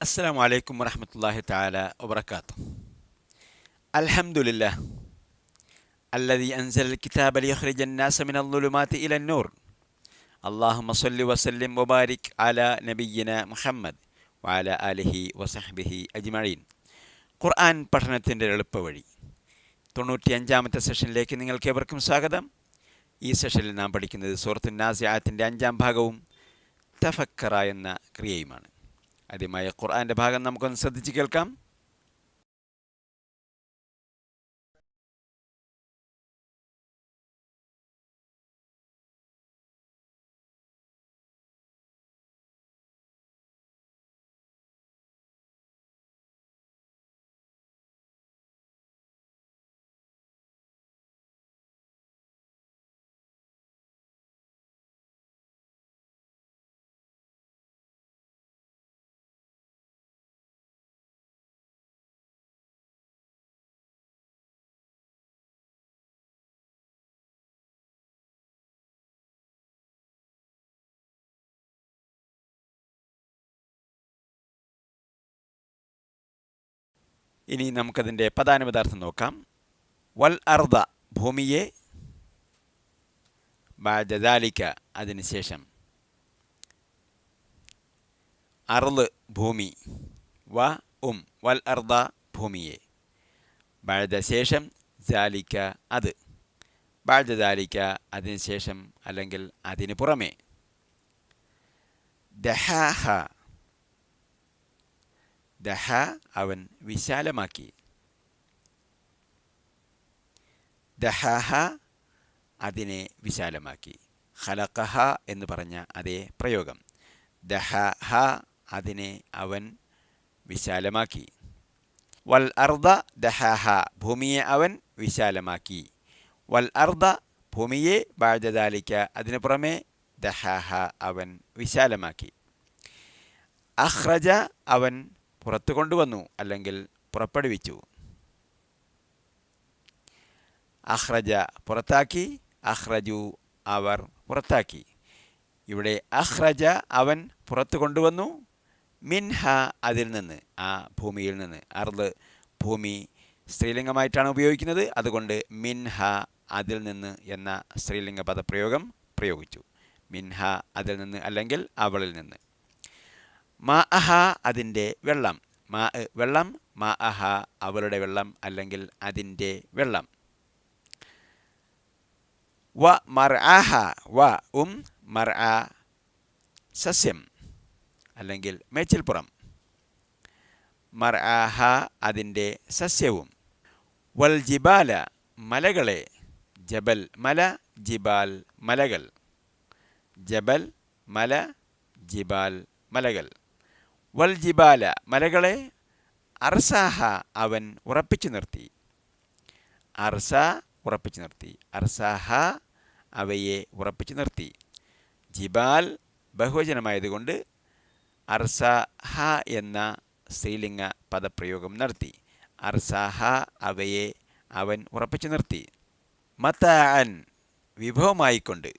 السلام عليكم ورحمة الله تعالى وبركاته الحمد لله الذي أنزل الكتاب ليخرج الناس من الظلمات إلى النور اللهم صل وسلم وبارك على نبينا മുഹമ്മദ് وعلى آله وصحبه أجمعين ഖുർആൻ പഠനത്തിൻ്റെ എളുപ്പവഴി തൊണ്ണൂറ്റി അഞ്ചാമത്തെ സെഷനിലേക്ക് നിങ്ങൾക്ക് ഏവർക്കും സ്വാഗതം ഈ സെഷനിൽ നാം പഠിക്കുന്നത് സൂറത്തു നാസിയാത്തിൻ്റെ അഞ്ചാം ഭാഗവും തഫക്കറ എന്ന ക്രിയയുമാണ് ആദ്യമായ ഖുർആന്റെ ഭാഗം നമുക്കൊന്ന് ശ്രദ്ധിച്ച് കേൾക്കാം. ഇനി നമുക്കതിന്റെ പദാനുപദാർത്ഥം നോക്കാം. വൽ അർദ ഭൂമിയെ. ബാജദാലിക്ക അതിനുശേഷം അർൾ ഭൂമി. വ ഉം വൽ അർദ ഭൂമിയെ. ബാഴ്ദശേഷം ജാലിക്ക അത്. ബാഴ്ദാലിക്ക അതിനുശേഷം അല്ലെങ്കിൽ അതിന് പുറമേ. ദഹാഹ ദഹ അവൻ വിശാലമാക്കി. ദഹാഹ അതിനെ വിശാലമാക്കി. ഖലഖഹ എന്ന് പറഞ്ഞ അതേ പ്രയോഗം. ദഹഹ അതിനെ അവൻ വിശാലമാക്കി. വൽ അർദ ദഹാഹ ഭൂമിയെ അവൻ വിശാലമാക്കി. വൽ അർദ ഭൂമിയെ ബാജദാലിക്ക അതിനു പുറമെ ദഹാഹ അവൻ വിശാലമാക്കി. അഹ്റജ അവൻ പുറത്തു കൊണ്ടുവന്നു അല്ലെങ്കിൽ പുറപ്പെടുവിച്ചു. അഹ്റജ പുറത്താക്കി അഹ്റജു അവർ പുറത്താക്കി. ഇവിടെ അഹ്റജ അവൻ പുറത്തു കൊണ്ടുവന്നു മിൻഹ അതിൽ നിന്ന് ആ ഭൂമിയിൽ നിന്ന്. അർദ് ഭൂമി സ്ത്രീലിംഗമായിട്ടാണ് ഉപയോഗിക്കുന്നത്. അതുകൊണ്ട് മിൻഹ അതിൽ നിന്ന് എന്ന സ്ത്രീലിംഗ പദപ്രയോഗം പ്രയോഗിച്ചു. മിൻഹ അതിൽ നിന്ന് അല്ലെങ്കിൽ അവളിൽ നിന്ന്. മാ അഹ അതിന്റെ വെള്ളം. മാ വെള്ളം മാ അഹ അവളുടെ വെള്ളം അല്ലെങ്കിൽ അതിന്റെ വെള്ളം. വ മർ ആഹ വ ഉം മർ ആ സസ്യം അല്ലെങ്കിൽ മേച്ചിൽപ്പുറം. മർ ആഹ അതിന്റെ സസ്യവും. വൽ ജിബാല മലകളെ ജബൽ മല ജിബാൽ മലകൾ. ജബൽ മല ജിബാൽ മലകൾ. വൽ ജിബാല മലകളെ അർസാഹ അവൻ ഉറപ്പിച്ചു നിർത്തി. അർസ ഉറപ്പിച്ചു നിർത്തി. അർസാഹ അവയെ ഉറപ്പിച്ചു നിർത്തി. ജിബാൽ ബഹുവചനമായതുകൊണ്ട് അർസാഹ എന്ന സ്ത്രീലിംഗ പദപ്രയോഗം നടത്തി. അർസാഹ അവയെ അവൻ ഉറപ്പിച്ചു നിർത്തി. മത്താൻ വിഭവമായിക്കൊണ്ട്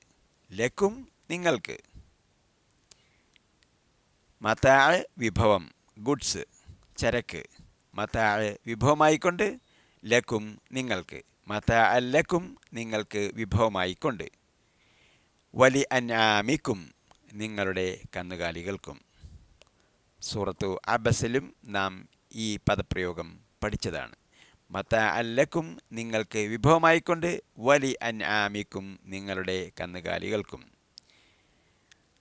ലക്കും നിങ്ങൾക്ക്. മത്താഴ് വിഭവം ഗുഡ്സ് ചരക്ക്. മത്താഴ് വിഭവമായിക്കൊണ്ട് ലക്കും നിങ്ങൾക്ക്. മത്താ അല്ലക്കും നിങ്ങൾക്ക് വിഭവമായിക്കൊണ്ട്. വലി അനാമിക്കും നിങ്ങളുടെ കന്നുകാലികൾക്കും. സൂറത്തു അബസിലും നാം ഈ പദപ്രയോഗം പഠിച്ചതാണ്. മത്ത അല്ലക്കും നിങ്ങൾക്ക് വിഭവമായിക്കൊണ്ട് വലി അന്യാമിക്കും നിങ്ങളുടെ കന്നുകാലികൾക്കും.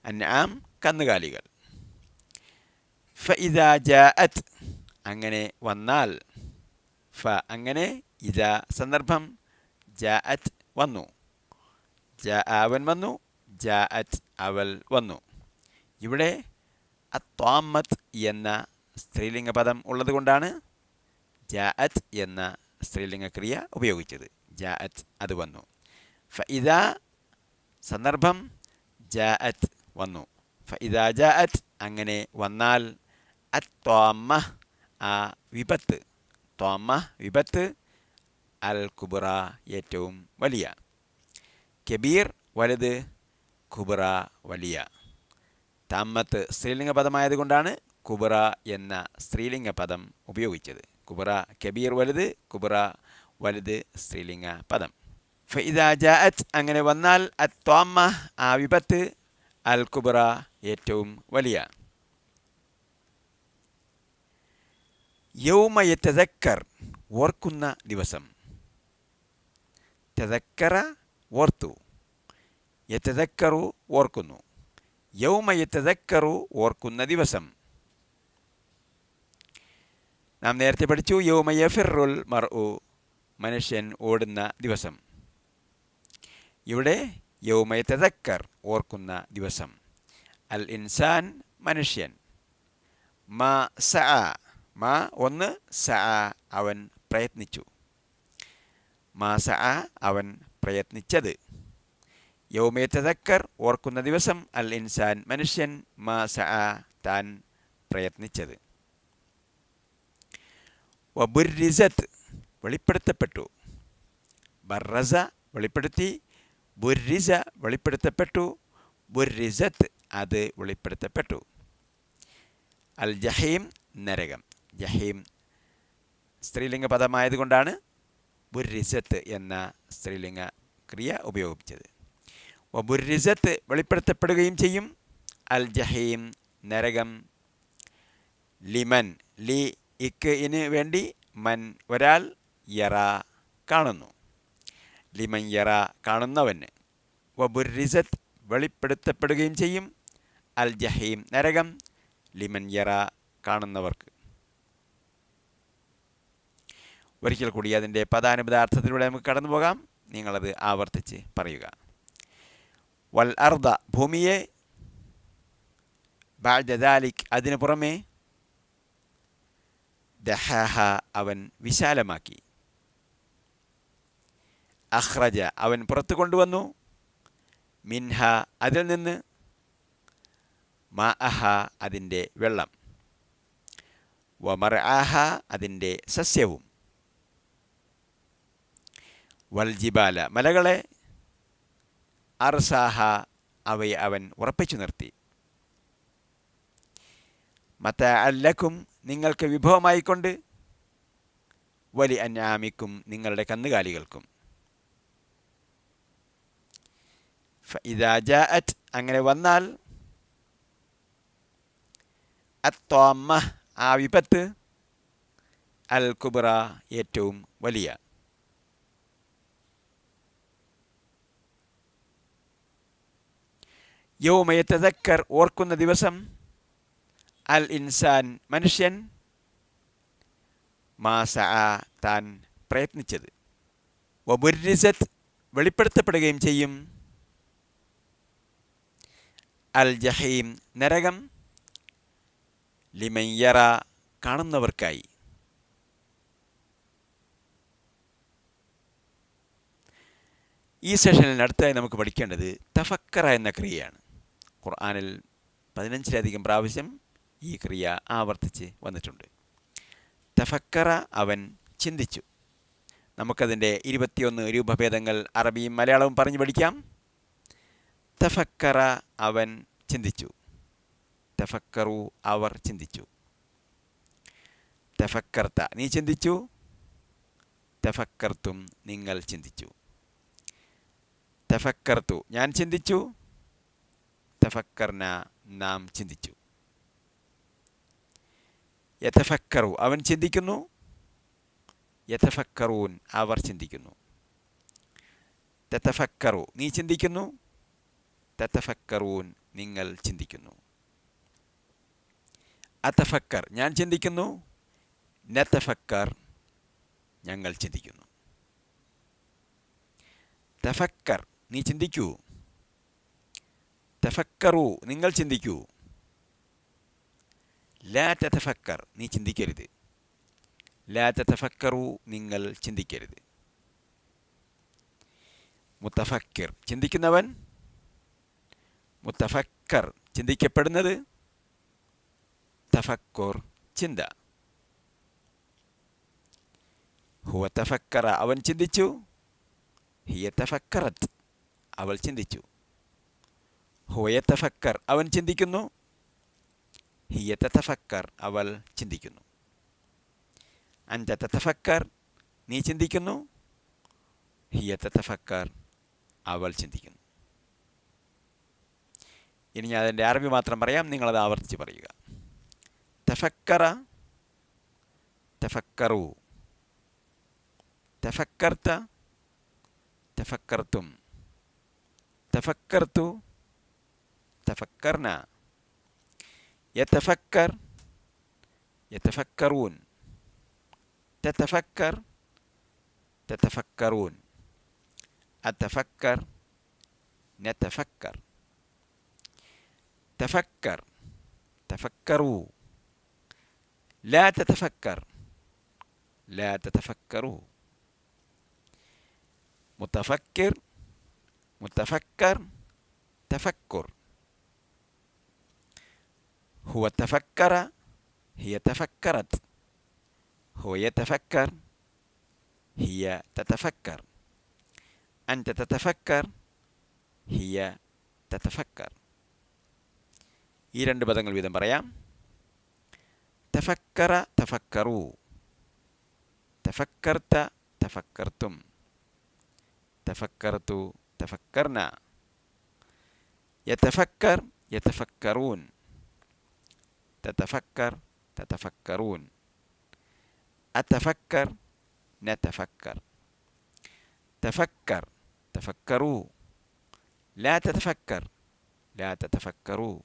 അൻആം കന്നുകാലികൾ. ഫ ഇദാ ജാഅത്ത് അങ്ങനെ വന്നാൽ. ഫ അങ്ങനെ ഇതാ സന്ദർഭം ജാഅത്ത് വന്നു. ജാ അവൻ വന്നു ജാഅത്ത് അവൾ വന്നു. ഇവിടെ അത്വാമത്ത് എന്ന സ്ത്രീലിംഗ പദം ഉള്ളതുകൊണ്ടാണ് ജാഅത്ത് എന്ന സ്ത്രീലിംഗ ക്രിയ ഉപയോഗിച്ചത്. ജാഅത്ത് അത് വന്നു. ഫ ഇതാ സന്ദർഭം ജാഅത്ത് വന്നു. ഫ ഇതാ ജാഅത്ത് അങ്ങനെ വന്നാൽ അത്വാമ ആ വിപത്ത്. തോമ വിപത്ത് അൽ കുബറ ഏറ്റവും വലിയ. കബീർ വലുത് കുബറ വലിയ. തമ്മത്ത് സ്ത്രീലിംഗ പദമായതുകൊണ്ടാണ് കുബറ എന്ന സ്ത്രീലിംഗ പദം ഉപയോഗിച്ചത്. കുബറ കബീർ വലുത് കുബറ വലുത് സ്ത്രീലിംഗ പദം ഫൈദ ജാഅത്ത് അങ്ങനെ വന്നാൽ അത്വാമ്മ ആ വിപത്ത് അൽ കുബറ ഏറ്റവും വലിയ. യൗമയ തെതക്കർ ഓർക്കുന്ന ദിവസം. തെതക്കറ ഓർത്തു. യത്തതക്കറു ഓർക്കുന്നു. യൗമയ തെതക്കറു ഓർക്കുന്ന ദിവസം. നാം നേരത്തെ പഠിച്ചു യൗമയ ഫിറുൽ മർ മനുഷ്യൻ ഓടുന്ന ദിവസം. ഇവിടെ യൗമയ തെതക്കർ ഓർക്കുന്ന ദിവസം. അൽ ഇൻസാൻ മനുഷ്യൻ. മാ സ മാ ഒന്ന് സ അവൻ പ്രയത്നിച്ചു. മാ സ അവൻ പ്രയത്നിച്ചത്. തെതക്കർ ഓർക്കുന്ന ദിവസം അൽ ഇൻസാൻ മനുഷ്യൻ മാ സ താൻ പ്രയത്നിച്ചത്. വബുരിസത്ത് വെളിപ്പെടുത്തപ്പെട്ടു. ബർറസ വെളിപ്പെടുത്തി. ബുരിസ വെളിപ്പെടുത്തപ്പെട്ടു. ബുരിസത്ത് അത് വെളിപ്പെടുത്തപ്പെട്ടു. അൽ ജഹീം നരകം. ജഹീം. സ്ത്രീലിംഗ പദമായതുകൊണ്ടാണ് ബുരിസത്ത് എന്ന സ്ത്രീലിംഗ ക്രിയ ഉപയോഗിച്ചത്. വബുരിസത്ത് വെളിപ്പെടുത്തപ്പെടുകയും ചെയ്യും. അൽ ജഹീം നരകം ലിമൻ ലി ഇക്ക് ഇന് വേണ്ടി മൻ ഒരാൾ യറ കാണുന്നു. ലിമൻ യറ കാണുന്നവന്. വബുരിസത്ത് വെളിപ്പെടുത്തപ്പെടുകയും ചെയ്യും. അൽ ജഹീം നരകം ലിമൻ യറ കാണുന്നവർക്ക്. ഒരിക്കൽ കൂടി അതിന്റെ പദാനുപദാർത്ഥത്തിലൂടെ നമുക്ക് കടന്നു പോകാം. നിങ്ങളത് ആവർത്തിച്ച് പറയുക. വൽ അർദ ഭൂമിയെ ബാജദാലിക് അതിനു പുറമേ ദഹാഹ അവൻ വിശാലമാക്കി. അഹ്റജ അവൻ പുറത്തു കൊണ്ടുവന്നു. മിൻഹ അതിൽ നിന്ന്. മാ അഹ അതിന്റെ വെള്ളം. വമർ ആഹ അതിന്റെ സസ്യവും. വൽജിബാല. മലകളെ അർസാഹ അവയെ അവൻ ഉറപ്പിച്ചു നിർത്തി. മത്ത അല്ലക്കും നിങ്ങൾക്ക് വിഭവമായിക്കൊണ്ട് വലി അന്യാമിക്കും നിങ്ങളുടെ കന്നുകാലികൾക്കും. ഇതാ ജാഅത്ത് അങ്ങനെ വന്നാൽ അത്തോമ്മ ആ വിപത്ത് അൽ കുബ്ര ഏറ്റവും വലിയ. യൗമയത്തതക്കർ ഓർക്കുന്ന ദിവസം അൽ ഇൻസാൻ മനുഷ്യൻ മാസ താൻ പ്രയത്നിച്ചത്. വബുരിസത്ത് വെളിപ്പെടുത്തപ്പെടുകയും ചെയ്യും. അൽ ജഹീം നരകം ലിമയ്യറ കാണുന്നവർക്കായി. ഈ സെഷനിൽ അടുത്തതായി നമുക്ക് പഠിക്കേണ്ടത് തഫക്കറ എന്ന ക്രിയയാണ്. ഖുർആാനിൽ പതിനഞ്ചിലധികം പ്രാവശ്യം ഈ ക്രിയ ആവർത്തിച്ച് വന്നിട്ടുണ്ട്. തഫക്കറ അവൻ ചിന്തിച്ചു. നമുക്കതിന്റെ ഇരുപത്തിയൊന്ന് രൂപഭേദങ്ങൾ അറബിയും മലയാളവും പറഞ്ഞു പഠിക്കാം. തഫക്കറ അവൻ ചിന്തിച്ചു. തഫക്കറു അവർ ചിന്തിച്ചു. തഫക്കർത്ത നീ ചിന്തിച്ചു? തഫക്കർത്തും നിങ്ങൾ ചിന്തിച്ചു. തഫക്കർത്തു ഞാൻ ചിന്തിച്ചു? തഫക്കർന നാം ചിന്തിച്ചു. യഥഫക്കറു അവൻ ചിന്തിക്കുന്നു. യഥഫക്കറൂൻ അവർ ചിന്തിക്കുന്നു. തത്തഫക്കറു നീ ചിന്തിക്കുന്നു. തത്തഫക്കറൂൻ നിങ്ങൾ ചിന്തിക്കുന്നു. അത്തഫക്കർ ഞാൻ ചിന്തിക്കുന്നു. നത്തഫക്കർ ഞങ്ങൾ ചിന്തിക്കുന്നു. തഫക്കർ നീ ചിന്തിക്കൂ. തഫക്കറു നിങ്ങൾ ചിന്തിക്കൂ. ലാ തെഫക്കർ നീ ചിന്തിക്കരുത്. ലാ തെഫക്കറു നിങ്ങൾ ചിന്തിക്കരുത്. മുത്തഫക്കിർ ചിന്തിക്കുന്നവൻ? മുത്തഫക്കർ ചിന്തിക്കപ്പെടുന്നത്? തഫക്കുർ ചിന്ത. ഹുവ തഫക്കറ അവൻ ചിന്തിച്ചു? ഹിയ തഫക്കറത്ത് അവൾ ചിന്തിച്ചു. ഹുവയ തഫക്കർ അവൻ ചിന്തിക്കുന്നു? ഹിയ തഫക്കർ അവൾ ചിന്തിക്കുന്നു. അഞ്ചത്തഫക്കർ നീ ചിന്തിക്കുന്നു? ഹിയ തഫക്കർ അവൾ ചിന്തിക്കുന്നു. ഇനി ഞാൻ അതിന്റെ അറബി മാത്രം പറയാം. നിങ്ങളത് ആവർത്തിച്ച് പറയുക. തഫക്കറ തഫക്കറു. തഫക്കർത്ത തഫക്കർത്തും. തഫക്കർത്തു تفكرنا يتفكر يتفكرون. تتفكر تتفكرون. أتفكر نتفكر. تفكر تفكروا. لا تتفكر لا تتفكروا. متفكر متفكر تفكر. هو تفكر هي تفكرت هو يتفكر هي تتفكر أنت تتفكر هي تتفكر ഈ രണ്ട് പദങ്ങൾ വീതം പറയാം തഫക്കറ തഫക്കറു തഫക്കർത്ത തഫക്കർത്തും തഫക്കർത്തു തഫക്കർന യതഫക്കർ യതഫക്കറൂൻ تتفكر تتفكرون. أتفكر نتفكر. تفكر تفكروا. لا تتفكر لا تتفكروا.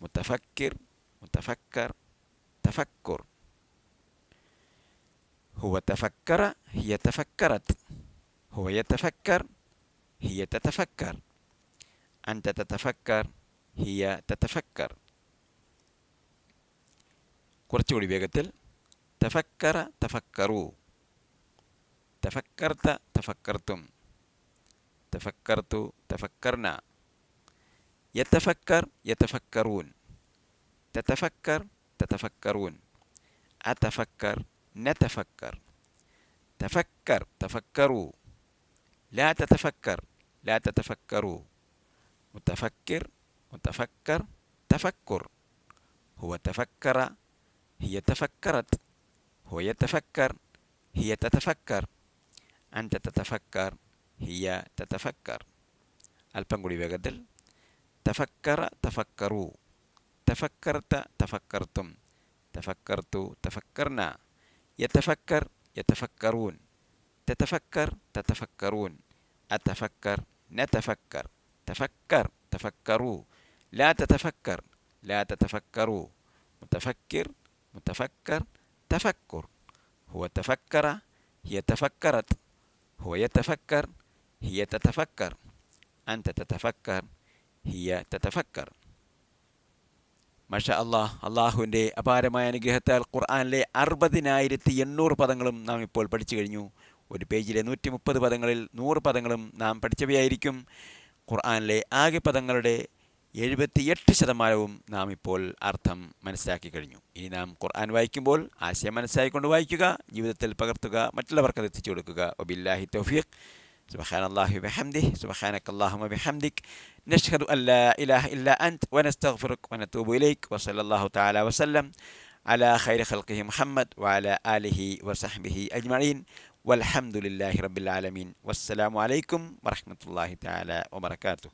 متفكر متفكر تفكر. هو تفكر هي تفكرت. هو يتفكر هي تتفكر. أنت تتفكر هي تتفكر. കുറച്ചുകൂടി വേഗത്തിൽ തഫക്കറ തഫക്കറു തഫക്കർത്ത തഫക്കർത്തും തഫക്കർത്തു തഫക്കർന യത്തഫക്കർ യത്തഫക്കറൂൻ തതഫക്കർ തതഫക്കറൂൻ أتفكر نتفكر تفكر تفكروا لا تتفكر لا تتفكروا متفكر متفكر تفكر هو تفكر هي تفكرت هو يتفكر هي تتفكر أنت تتفكر هي تتفكر البنغولي بقدل تفكر تفكروا تفكرت تفكرتم تفكرت تفكرنا يتفكر يتفكرون تتفكر تتفكرون أتفكر نتفكر تفكر تفكروا لا تتفكر لا تتفكروا متفكر متفكر تفكر هو تفكر هي تفكرت هو يتفكر هي تتفكر أنت تتفكر هي تتفكر മഷ അള്ളാഹ് അള്ളാഹുവിൻ്റെ അപാരമായ അനുഗ്രഹത്താൽ ഖുർആാനിലെ അറുപതിനായിരത്തി എണ്ണൂറ് പദങ്ങളും നാം ഇപ്പോൾ പഠിച്ചു കഴിഞ്ഞു ഒരു പേജിലെ നൂറ്റി മുപ്പത് പദങ്ങളിൽ നൂറ് പദങ്ങളും നാം പഠിച്ചവയായിരിക്കും ഖുർആാനിലെ ആകെ പദങ്ങളുടെ എഴുപത്തിയെട്ട് ശതമാനവും നാം ഇപ്പോൾ അർത്ഥം മനസ്സിലാക്കി കഴിഞ്ഞു ഇനി നാം ഖുർആൻ വായിക്കുമ്പോൾ ആശയം മനസ്സിലാക്കിക്കൊണ്ട് വായിക്കുക ജീവിതത്തിൽ പകർത്തുക മറ്റുള്ളവർക്ക് അത് എത്തിച്ചു കൊടുക്കുക ഒബില്ലാഹി തൗഫീഖ് سبحان الله وبحمده سبحانك اللهم وبحمدك نشهد أن لا إله إلا أنت ونستغفرك ونتوب إليك وصلى الله تعالى وسلم على خير خلقه محمد وعلى آله وصحبه أجمعين والحمد لله رب العالمين والسلام عليكم ورحمة الله تعالى وبركاته